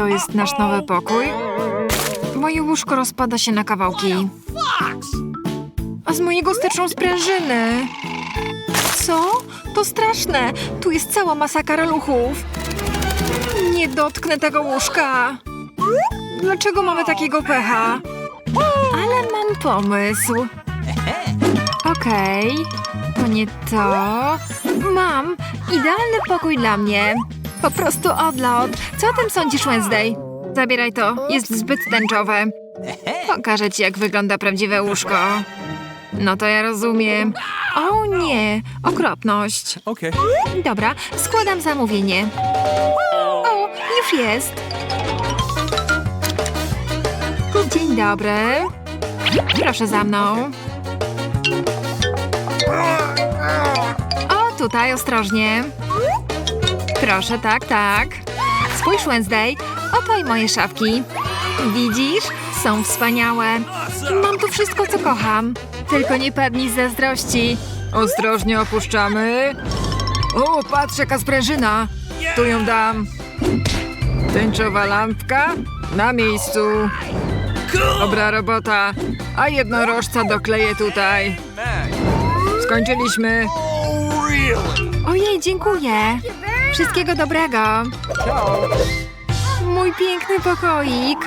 To jest nasz nowy pokój. Moje łóżko rozpada się na kawałki. A z mojego styczą sprężyny. Co? To straszne. Tu jest cała masa karaluchów. Nie dotknę tego łóżka. Dlaczego mamy takiego pecha? Ale mam pomysł. Okej, to nie to. Mam idealny pokój dla mnie. Po prostu odlot. Co o tym sądzisz, Wednesday? Zabieraj to, jest zbyt tęczowe. Pokażę ci, jak wygląda prawdziwe łóżko. No to ja rozumiem. O nie, okropność. Okay. Dobra, składam zamówienie. O, już jest. Dzień dobry. Proszę za mną. O, tutaj ostrożnie. Proszę, tak, tak. Spójrz, Wednesday. Oto i moje szafki. Widzisz? Są wspaniałe. Mam tu wszystko, co kocham. Tylko nie padnij z zazdrości. Ostrożnie opuszczamy. O, patrz jaka sprężyna. Tu ją dam. Tęczowa lampka na miejscu. Dobra robota. A jednorożca dokleję tutaj. Skończyliśmy. Ojej, dziękuję. Wszystkiego dobrego. Mój piękny pokoik.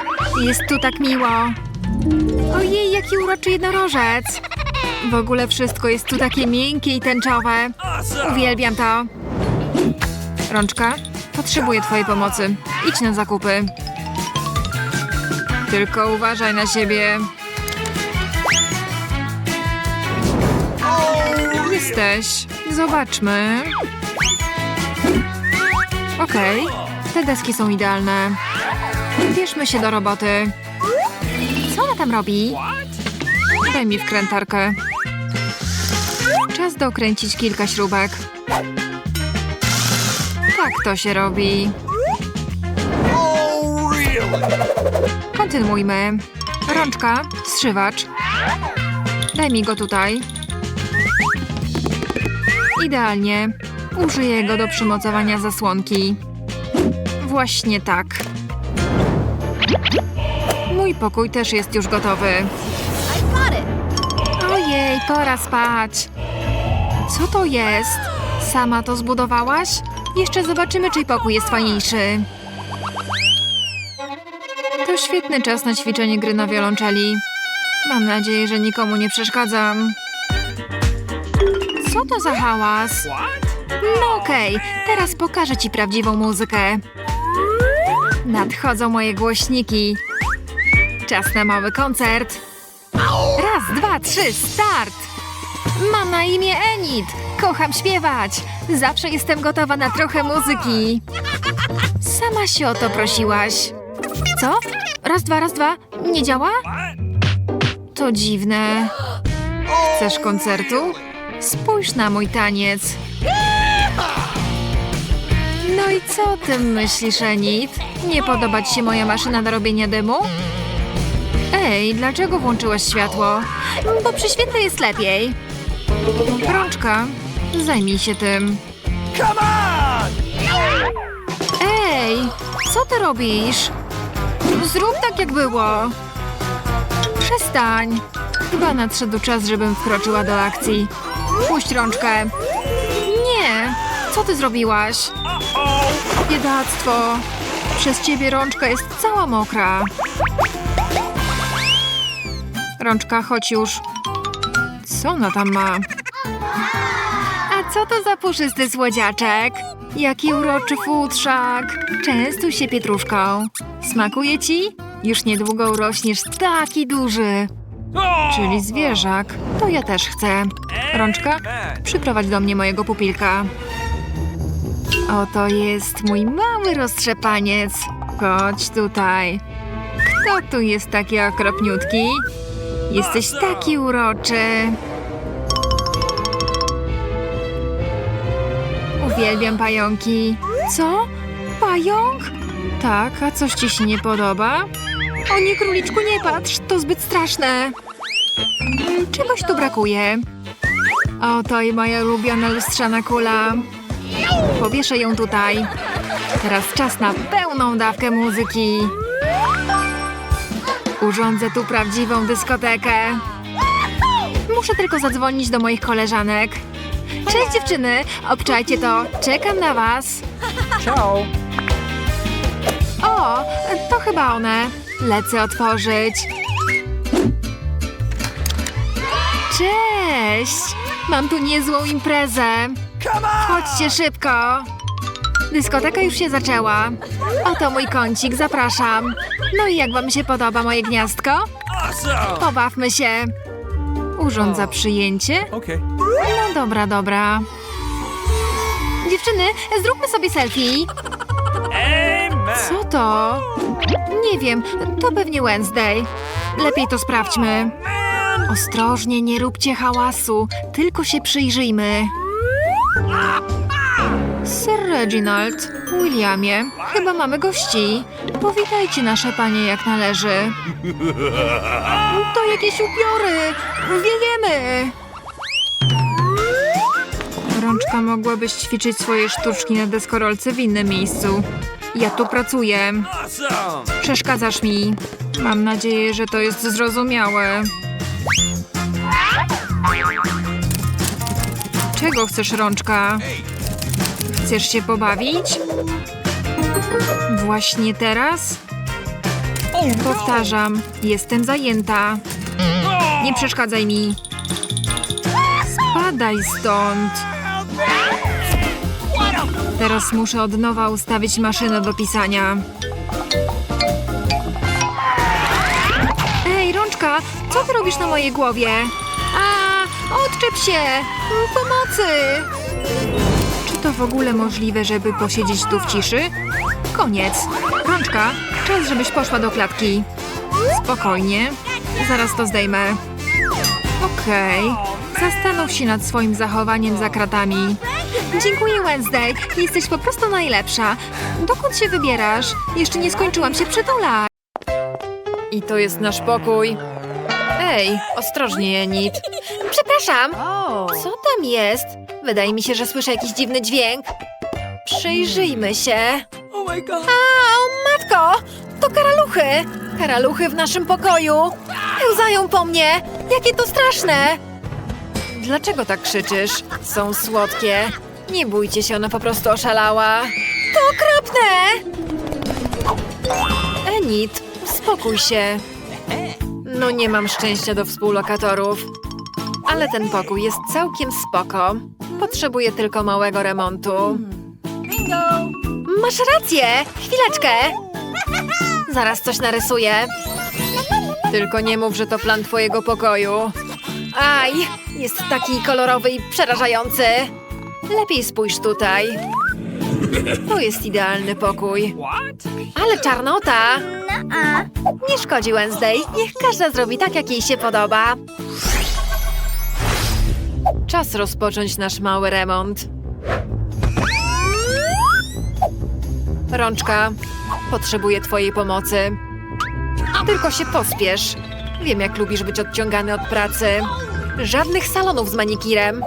Jest tu tak miło. Ojej, jaki uroczy jednorożec. W ogóle wszystko jest tu takie miękkie i tęczowe. Uwielbiam to. Rączka, potrzebuję twojej pomocy. Idź na zakupy. Tylko uważaj na siebie. Jesteś. Zobaczmy. Okej, te deski są idealne. Bierzmy się do roboty. Co ona tam robi? Daj mi wkrętarkę. Czas dokręcić kilka śrubek. Tak to się robi. Kontynuujmy. Rączka, zszywacz. Daj mi go tutaj. Idealnie. Użyję go do przymocowania zasłonki. Właśnie tak. Mój pokój też jest już gotowy. Ojej, pora spać. Co to jest? Sama to zbudowałaś? Jeszcze zobaczymy, czyj pokój jest fajniejszy. To świetny czas na ćwiczenie gry na wiolonczeli. Mam nadzieję, że nikomu nie przeszkadzam. Co to za hałas? No okej, teraz pokażę ci prawdziwą muzykę. Nadchodzą moje głośniki. Czas na mały koncert. Raz, dwa, trzy, start! Mam na imię Enid. Kocham śpiewać. Zawsze jestem gotowa na trochę muzyki. Sama się o to prosiłaś. Co? Raz, dwa, raz, dwa. Nie działa? To dziwne. Chcesz koncertu? Spójrz na mój taniec. No i co o tym myślisz, Enid? Nie podoba ci się moja maszyna do robienia dymu? Ej, dlaczego włączyłaś światło? Bo przy świetle jest lepiej. Rączka, zajmij się tym. Come on! Ej, co ty robisz? Zrób tak, jak było. Przestań. Chyba nadszedł czas, żebym wkroczyła do akcji. Puść rączkę. Nie, co ty zrobiłaś? Biedactwo. Przez ciebie rączka jest cała mokra. Rączka, chodź już. Co ona tam ma? A co to za puszysty słodziaczek? Jaki uroczy futrzak. Częstuj się pietruszką. Smakuje ci? Już niedługo urośniesz taki duży. Czyli zwierzak. To ja też chcę. Rączka, przyprowadź do mnie mojego pupilka. Oto jest mój mały roztrzepaniec. Chodź tutaj. Kto tu jest taki okropniutki? Jesteś taki uroczy. Uwielbiam pająki. Co? Pająk? Tak, a coś ci się nie podoba? O nie, króliczku, nie patrz, to zbyt straszne. Mm, Czegoś tu brakuje. Oto i moja ulubiona lustrzana kula. Powieszę ją tutaj. Teraz czas na pełną dawkę muzyki. Urządzę tu prawdziwą dyskotekę. Muszę tylko zadzwonić do moich koleżanek. Cześć dziewczyny, obczajcie to, czekam na was. Ciao. O, to chyba one. Lecę otworzyć. Cześć! Mam tu niezłą imprezę. Chodźcie szybko. Dyskoteka już się zaczęła. Oto mój kącik, zapraszam. No i jak wam się podoba moje gniazdko? Pobawmy się. Urządza przyjęcie? No dobra, dobra. Dziewczyny, zróbmy sobie selfie. Co to? Nie wiem, to pewnie Wednesday. Lepiej to sprawdźmy. Ostrożnie, nie róbcie hałasu, tylko się przyjrzyjmy. Sir Reginald, Williamie, chyba mamy gości. Powitajcie nasze panie jak należy. To jakieś upiory! Wiejemy! Rączka mogłabyś ćwiczyć swoje sztuczki na deskorolce w innym miejscu. Ja tu pracuję. Przeszkadzasz mi. Mam nadzieję, że to jest zrozumiałe. Czego chcesz, rączka? Chcesz się pobawić? Właśnie teraz? Powtarzam, jestem zajęta. Nie przeszkadzaj mi. Spadaj stąd. Teraz muszę od nowa ustawić maszynę do pisania. Ej, rączka, co ty robisz na mojej głowie? Odczep się! Pomocy! Czy to w ogóle możliwe, żeby posiedzieć tu w ciszy? Koniec. Rączka, czas, żebyś poszła do klatki. Spokojnie. Zaraz to zdejmę. Okej. Zastanów się nad swoim zachowaniem za kratami. Dziękuję, Wednesday. Jesteś po prostu najlepsza. Dokąd się wybierasz? Jeszcze nie skończyłam się przytulać. I to jest nasz pokój. Ej, ostrożnie, Enid. Przepraszam. Co tam jest? Wydaje mi się, że słyszę jakiś dziwny dźwięk. Przyjrzyjmy się. My god. A, o matko! To karaluchy! Karaluchy w naszym pokoju! Pełzają po mnie! Jakie to straszne! Dlaczego tak krzyczysz? Są słodkie. Nie bójcie się, ona po prostu oszalała. To okropne! Enid, spokój się. No nie mam szczęścia do współlokatorów. Ale ten pokój jest całkiem spoko. Potrzebuję tylko małego remontu. Masz rację! Chwileczkę! Zaraz coś narysuję. Tylko nie mów, że to plan twojego pokoju. Aj, jest taki kolorowy i przerażający. Lepiej spójrz tutaj. To jest idealny pokój. Ale czarnota! Nie szkodzi Wednesday. Niech każda zrobi tak, jak jej się podoba. Czas rozpocząć nasz mały remont. Rączka, potrzebuję twojej pomocy. Tylko się pospiesz. Wiem, jak lubisz być odciągany od pracy. Żadnych salonów z manikirem.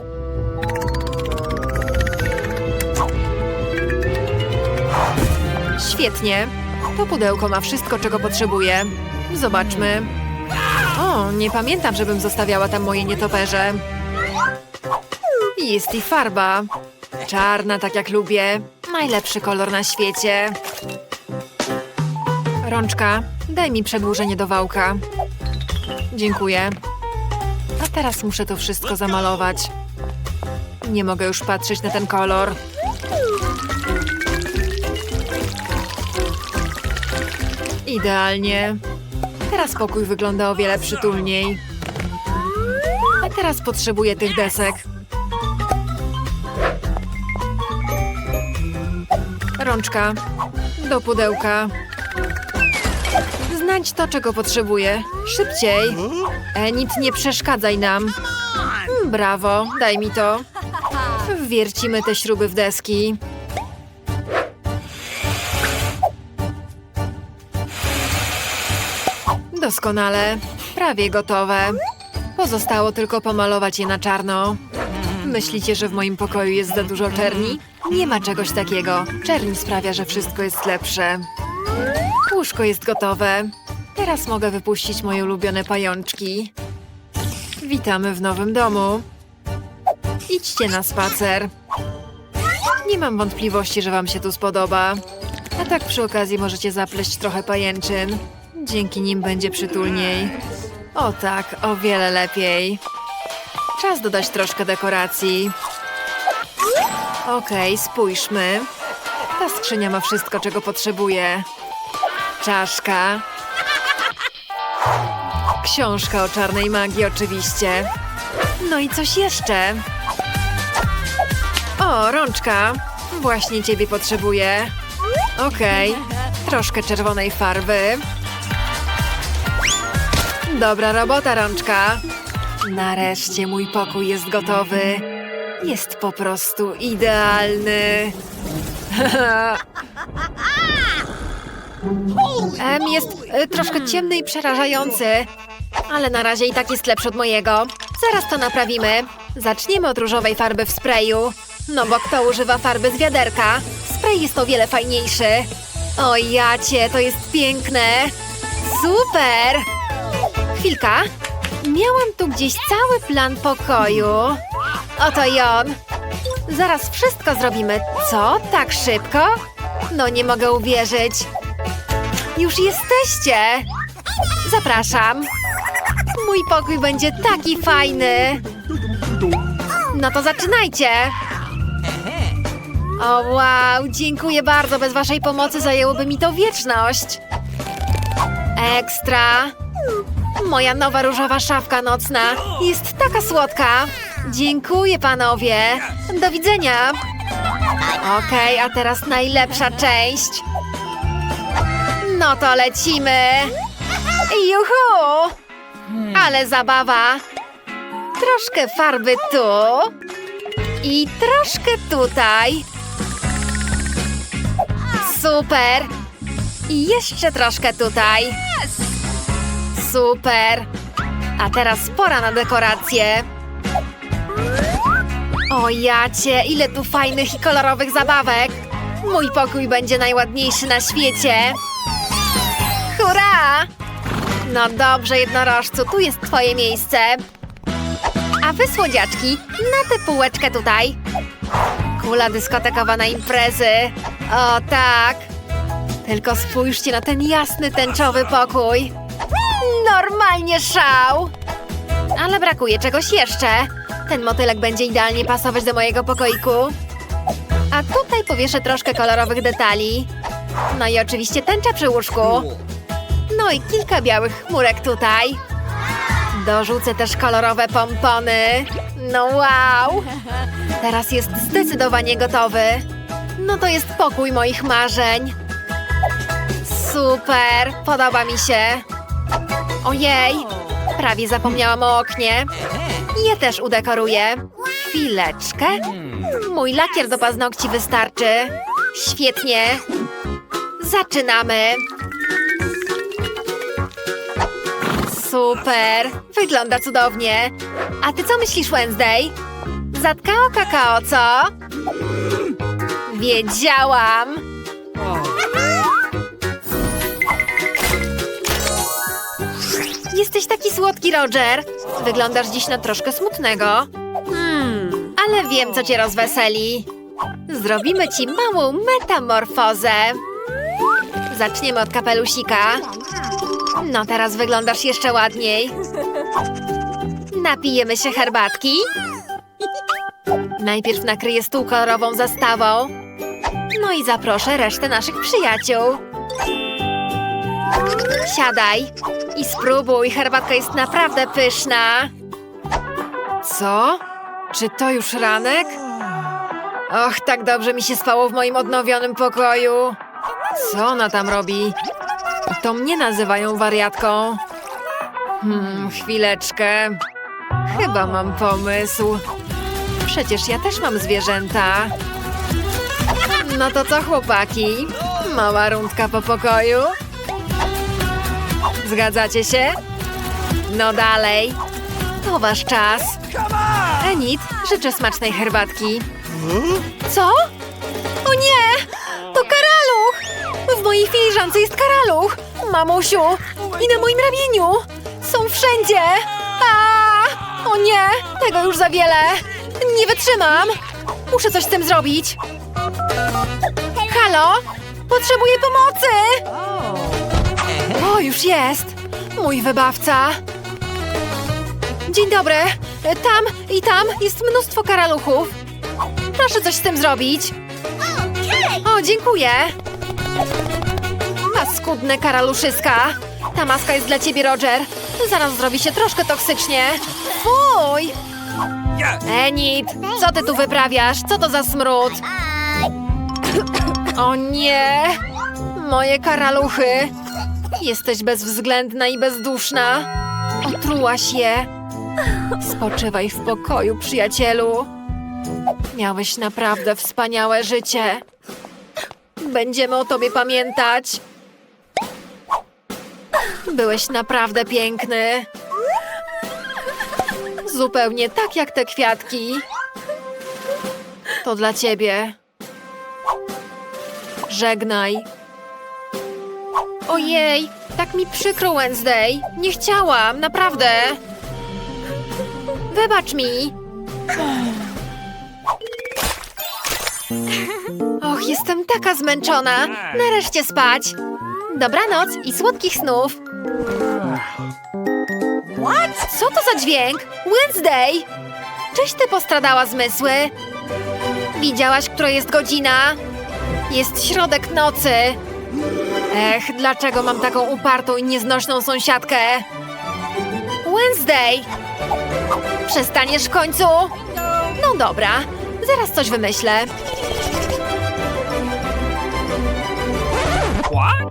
Świetnie. To pudełko ma wszystko, czego potrzebuję. Zobaczmy. O, nie pamiętam, żebym zostawiała tam moje nietoperze. Jest i farba. Czarna, tak jak lubię. Najlepszy kolor na świecie. Rączka, daj mi przedłużenie do wałka. Dziękuję. A teraz muszę to wszystko zamalować. Nie mogę już patrzeć na ten kolor. Idealnie. Teraz pokój wygląda o wiele przytulniej. Teraz potrzebuję tych desek. Rączka. Do pudełka. Znajdź to, czego potrzebuję. Szybciej. Enid, nie przeszkadzaj nam. Mm, Brawo, daj mi to. Wwiercimy te śruby w deski. Doskonale. Prawie gotowe. Pozostało tylko pomalować je na czarno. Myślicie, że w moim pokoju jest za dużo czerni? Nie ma czegoś takiego. Czerń sprawia, że wszystko jest lepsze. Łóżko jest gotowe. Teraz mogę wypuścić moje ulubione pajączki. Witamy w nowym domu. Idźcie na spacer. Nie mam wątpliwości, że wam się tu spodoba. A tak przy okazji możecie zapleść trochę pajęczyn. Dzięki nim będzie przytulniej. O tak, o wiele lepiej. Czas dodać troszkę dekoracji. Okej, spójrzmy. Ta skrzynia ma wszystko, czego potrzebuje. Czaszka. Książka o czarnej magii oczywiście. No i coś jeszcze. O, rączka. Właśnie ciebie potrzebuję. Okej, troszkę czerwonej farby. Dobra robota, rączka. Nareszcie mój pokój jest gotowy. Jest po prostu idealny. Em, jest e, troszkę ciemny i przerażający. Ale na razie i tak jest lepszy od mojego. Zaraz to naprawimy. Zaczniemy od różowej farby w sprayu. No bo kto używa farby z wiaderka? Spray jest o wiele fajniejszy. O jacie, to jest piękne. Super! Chwilka. Miałam tu gdzieś cały plan pokoju. Oto i on. Zaraz wszystko zrobimy. Co? Tak szybko? No nie mogę uwierzyć. Już jesteście! Zapraszam. Mój pokój będzie taki fajny. No to zaczynajcie. O wow, dziękuję bardzo. Bez waszej pomocy zajęłoby mi to wieczność. Ekstra. Moja nowa różowa szafka nocna jest taka słodka. Dziękuję panowie. Do widzenia. Okej, a teraz najlepsza część. No to lecimy. Juhu! Ale zabawa. Troszkę farby tu. I troszkę tutaj. Super. I jeszcze troszkę tutaj. Super. A teraz pora na dekoracje. O jacie, ile tu fajnych i kolorowych zabawek. Mój pokój będzie najładniejszy na świecie. Hurra! No dobrze, jednorożcu, tu jest twoje miejsce. A wy, słodziaczki, na tę półeczkę tutaj. Kula dyskotekowa na imprezy. O tak. Tylko spójrzcie na ten jasny, tęczowy pokój. Normalnie szał. Ale brakuje czegoś jeszcze. Ten motylek będzie idealnie pasować do mojego pokoiku. A tutaj powieszę troszkę kolorowych detali. No i oczywiście tęcza przy łóżku. No i kilka białych chmurek tutaj. Dorzucę też kolorowe pompony. No wow! Teraz jest zdecydowanie gotowy. No to jest pokój moich marzeń. Super, podoba mi się. Ojej, prawie zapomniałam o oknie. Je też udekoruję. Chwileczkę. Mój lakier do paznokci wystarczy. Świetnie. Zaczynamy. Super! Wygląda cudownie. A ty co myślisz, Wednesday? Zatkao kakao, co? Wiedziałam! Słodki, Roger. Wyglądasz dziś na troszkę smutnego. Hmm, ale wiem, co cię rozweseli. Zrobimy ci małą metamorfozę. Zaczniemy od kapelusika. No teraz wyglądasz jeszcze ładniej. Napijemy się herbatki. Najpierw nakryję stół kolorową zastawą. No i zaproszę resztę naszych przyjaciół. Siadaj i spróbuj, herbatka jest naprawdę pyszna. Co? Czy to już ranek? Och, tak dobrze mi się spało w moim odnowionym pokoju. Co ona tam robi? To mnie nazywają wariatką. Hmm, chwileczkę. Chyba mam pomysł. Przecież ja też mam zwierzęta. No to co, chłopaki? Mała rundka po pokoju? Zgadzacie się? No dalej. To wasz czas. Enid, życzę smacznej herbatki. Co? O nie! To karaluch! W mojej filiżance jest karaluch! Mamusiu! I na moim ramieniu! Są wszędzie! A! O nie! Tego już za wiele! Nie wytrzymam! Muszę coś z tym zrobić! Halo? Potrzebuję pomocy! O, już jest! Mój wybawca! Dzień dobry! Tam i tam jest mnóstwo karaluchów. Proszę coś z tym zrobić. O, dziękuję. Paskudne karaluszyska. Ta maska jest dla ciebie, Roger. Zaraz zrobi się troszkę toksycznie. Fuj! Enid, co ty tu wyprawiasz? Co to za smród? O nie! Moje karaluchy! Jesteś bezwzględna i bezduszna. Otrułaś je. Spoczywaj w pokoju, przyjacielu. Miałeś naprawdę wspaniałe życie. Będziemy o tobie pamiętać. Byłeś naprawdę piękny. Zupełnie tak jak te kwiatki. To dla ciebie. Żegnaj. Ojej, tak mi przykro, Wednesday. Nie chciałam, naprawdę. Wybacz mi. Och, jestem taka zmęczona. Nareszcie spać. Dobranoc i słodkich snów. Co to za dźwięk? Wednesday! Czyś ty postradała zmysły? Widziałaś, która jest godzina? Jest środek nocy. Ech, dlaczego mam taką upartą i nieznośną sąsiadkę? Wednesday! Przestaniesz w końcu? No dobra, zaraz coś wymyślę.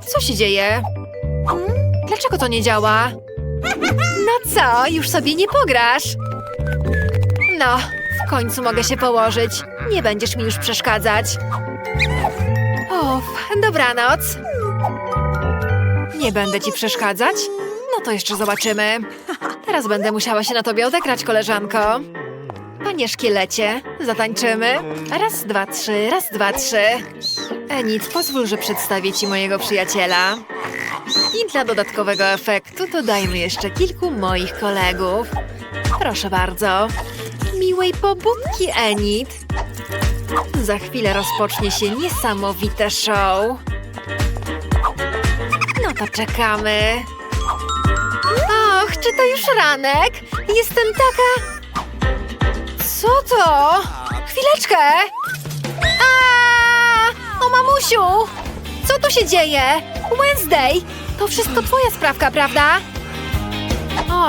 Co się dzieje? Dlaczego to nie działa? No co, już sobie nie pograsz? No, w końcu mogę się położyć. Nie będziesz mi już przeszkadzać. Uff, dobranoc. Nie będę ci przeszkadzać? No to jeszcze zobaczymy. Teraz będę musiała się na tobie odegrać, koleżanko. Panie szkielecie, zatańczymy. Raz, dwa, trzy, raz, dwa, trzy. Enid, pozwól, że przedstawię ci mojego przyjaciela. I dla dodatkowego efektu dodajmy jeszcze kilku moich kolegów. Proszę bardzo. Miłej pobudki, Enid. Za chwilę rozpocznie się niesamowite show. No to czekamy. Och, czy to już ranek? Jestem taka... Co to? Chwileczkę! A! O mamusiu! Co tu się dzieje? Wednesday! To wszystko twoja sprawka, prawda?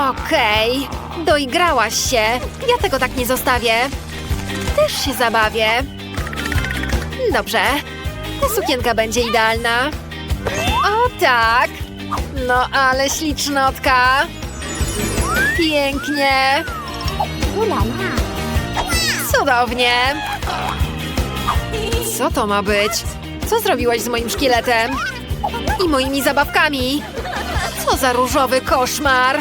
Okej, doigrałaś się. Ja tego tak nie zostawię. Też się zabawię. Dobrze. Ta sukienka będzie idealna. Tak! No ale ślicznotka. Pięknie. Cudownie. Co to ma być? Co zrobiłaś z moim szkieletem? I moimi zabawkami? Co za różowy koszmar!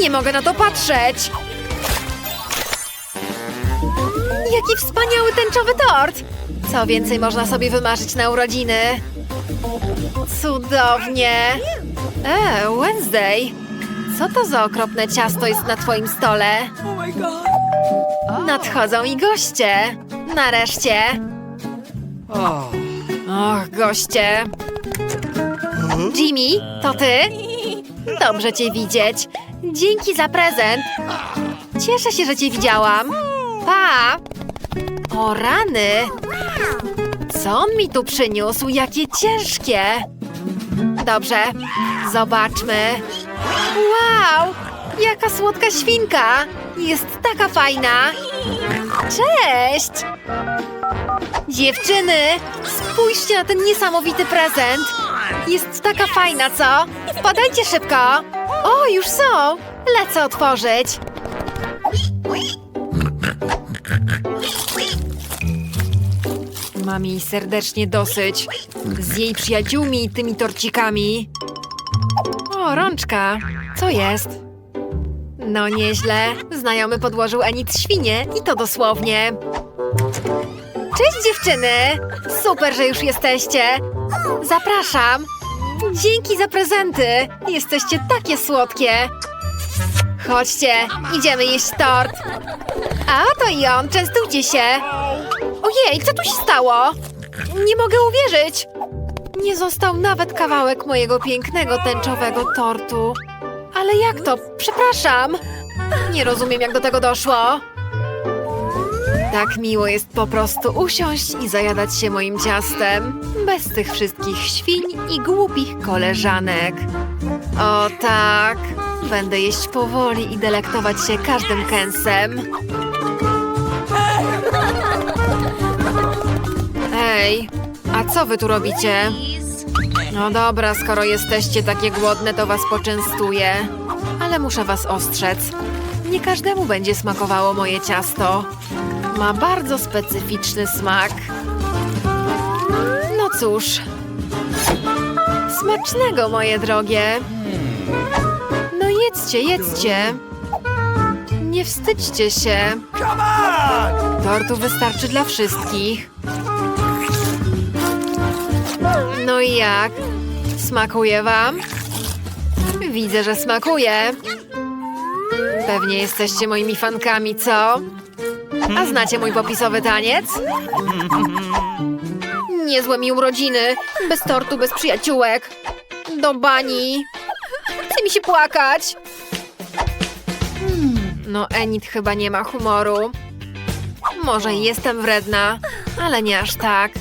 Nie mogę na to patrzeć! Jaki wspaniały tęczowy tort! Co więcej można sobie wymarzyć na urodziny? Cudownie! E, Wednesday! Co to za okropne ciasto jest na twoim stole? Oh. Nadchodzą i goście! Nareszcie! Oh. Och, goście! Jimmy, to ty? Dobrze cię widzieć. Dzięki za prezent. Cieszę się, że cię widziałam. Pa! O rany! Co mi tu przyniósł? Jakie ciężkie! Dobrze, zobaczmy. Wow! Jaka słodka świnka! Jest taka fajna! Cześć! Dziewczyny, spójrzcie na ten niesamowity prezent. Jest taka fajna, co? Wpadajcie szybko. O, już są. Lecę otworzyć. Mam jej serdecznie dosyć. Z jej przyjaciółmi i tymi torcikami. O, rączka. Co jest? No nieźle. Znajomy podłożył Enid świnie i to dosłownie. Cześć dziewczyny! Super, że już jesteście. Zapraszam. Dzięki za prezenty. Jesteście takie słodkie. Chodźcie, idziemy jeść tort. A oto i on, częstujcie się. Ojej, co tu się stało? Nie mogę uwierzyć. Nie został nawet kawałek mojego pięknego tęczowego tortu. Ale jak to? Przepraszam. Nie rozumiem, jak do tego doszło. Tak miło jest po prostu usiąść i zajadać się moim ciastem. Bez tych wszystkich świń i głupich koleżanek. O tak. Będę jeść powoli i delektować się każdym kęsem. Ej, a co wy tu robicie? No dobra, skoro jesteście takie głodne, to was poczęstuję. Ale muszę was ostrzec. Nie każdemu będzie smakowało moje ciasto. Ma bardzo specyficzny smak. No cóż. Smacznego, moje drogie. No jedzcie, jedzcie. Nie wstydźcie się. Tortu wystarczy dla wszystkich. No i jak? Smakuje wam? Widzę, że smakuje. Pewnie jesteście moimi fankami, co? A znacie mój popisowy taniec? Niezłe mi urodziny. Bez tortu, bez przyjaciółek. Do bani. Chce mi się płakać. No, Enid chyba nie ma humoru. Może jestem wredna, ale nie aż tak.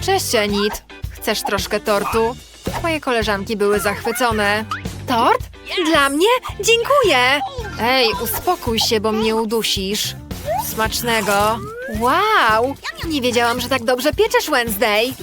Cześć, Enid. Chcesz troszkę tortu? Moje koleżanki były zachwycone. Tort? Dla mnie? Dziękuję! Ej, uspokój się, bo mnie udusisz. Smacznego. Wow! Nie wiedziałam, że tak dobrze pieczesz, Wednesday.